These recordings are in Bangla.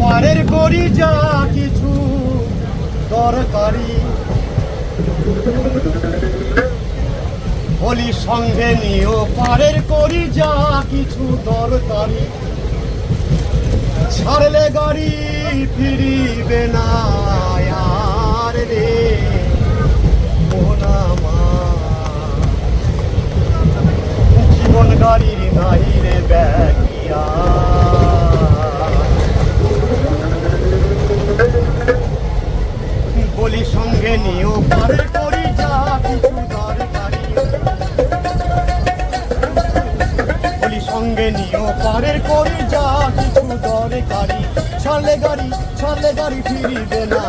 পারের করি যা কিছু দরকারি। হলি সঙ্গে নিও পারের করি যা কিছু দরকারি। ছাড়লে গাড়ি ফিরিবে না রে মোহনামা জীবন গাড়ির নাই রে ব্যাগিয়া বলি সঙ্গে নিও। পারে করি যা কিছু দরকারি বলি, সঙ্গে নিও। পারের করি যা কিছু দরকারি ছাড়লে গাড়ি ছাড়লে গাড়ি ফিরিবে না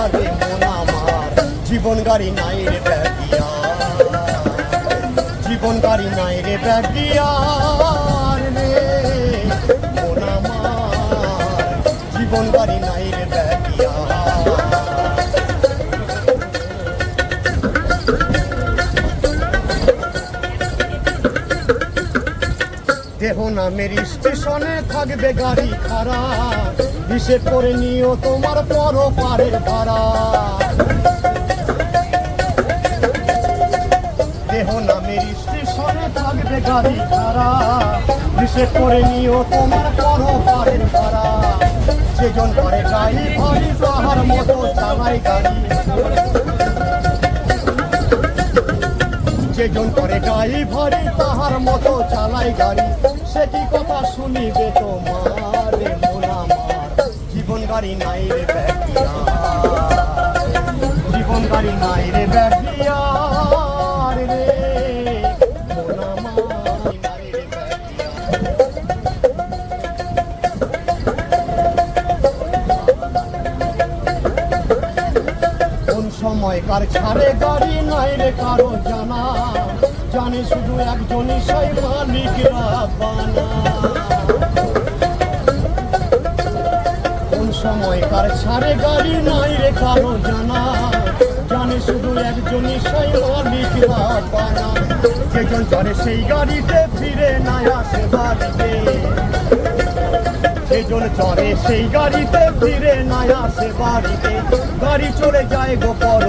আর মন আমার। জীবন গাড়ি নাই রে ব্যাগিয়া। জীবন গাড়ি নাই রে ব্যাগিয়া মন আমার। জীবন গাড়ি নাই দেহ নামের স্টেশনে থাকবে গাড়ি খারাপ হিসেব করে নিও তোমার পর পারের ভাড়া। দেহ নামের স্টেশনে থাকবে গাড়ি খারাপ হিসেব করে নিও তোমার পর পারের ভাড়া। সেজন করে গাড়ি ভারী তাহার মতো চালাই গাড়ি। যেজন করে গাড়ি ভারী তাহার মতো চালাই গাড়ি। সে কি কথা শুনিবে তোমার রে মন জীবন গাড়ি নাই রে জীবন গাড়ি নাই রে কোন সময় কার ছাড়ে গাড়ি নাই রে কারও জানা? জানে শুধু একজনই সেই মালিক কোন সময় কার ছাড়ে গাড়ি নাই রে কারও জানা? জানে শুধু একজনই সেই মালিক রাবানা। যেজন চড়ে সেই গাড়িতে ফিরে নাই আসে বাড়িতে। সেজন চড়ে সেই গাড়িতে ফিরে নাই আসে বাড়িতে। গাড়ি চলে যায় গো পর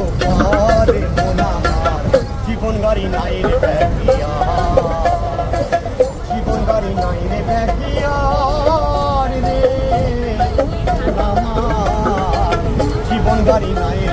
জীবন বাড়ি নাই রে ব্যাগিয়ার রে জীবন বাড়ি নাই